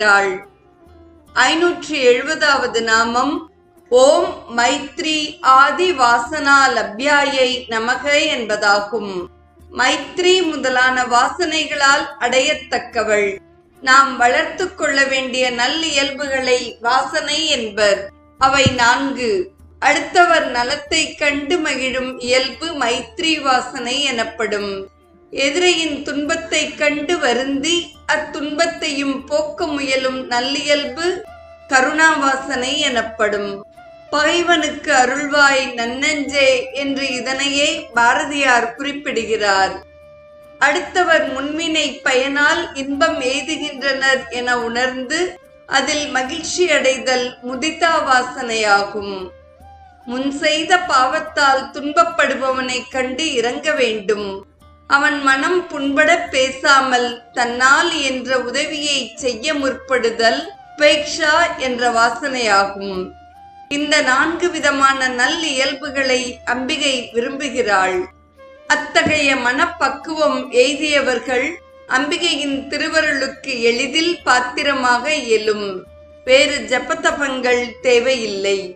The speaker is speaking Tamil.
இருக்கிறாள் ஐநூற்றி எழுபதாவது நாமம். ஓம் மைத்ரி ஆதி வாசனா லப்யாயை நமக என்பதாகும். மைத்ரி முதலான வாசனைகளால் அடையத்தக்கவள். நாம் வளர்த்து கொள்ள வேண்டிய நல்லியல்புகளை வாசனை என்பர். அவை நான்கு. அடுத்தவர் நலத்தை கண்டு மகிழும் இயல்பு மைத்ரி வாசனை எனப்படும். எதிரியின் துன்பத்தை கண்டு வருந்தி அத்துன்பத்தையும் போக்க முயலும் நல்லியல்பு கருணாவாசனை எனப்படும். பகைவனுக்கு அருள்வாய் நன்னஞ்சே என்று இதனையே பாரதியார் குறிப்பிடுகிறார். அடுத்தவர் முன்வினை பயனால் இன்பம் எய்துகின்றனர் என உணர்ந்து அதில் மகிழ்ச்சி அடைதல் முதிதா வாசனையாகும் முன் செய்த பாவத்தால் துன்பப்படுபவனை கண்டு இறங்க வேண்டும். அவன் மனம் புண்பட பேசாமல் தன்னால் என்ற உதவியை செய்ய முற்படுதல் உபேக்ஷா என்ற வாசனையாகும். இந்த நான்கு விதமான நல் இயல்புகளை அம்பிகை விரும்புகிறாள். அத்தகைய மனப்பக்குவம் எய்தியவர்கள் அம்பிகையின் திருவருளுக்கு எளிதில் பாத்திரமாக இயலும் வேறு ஜபதபங்கள் தேவையில்லை.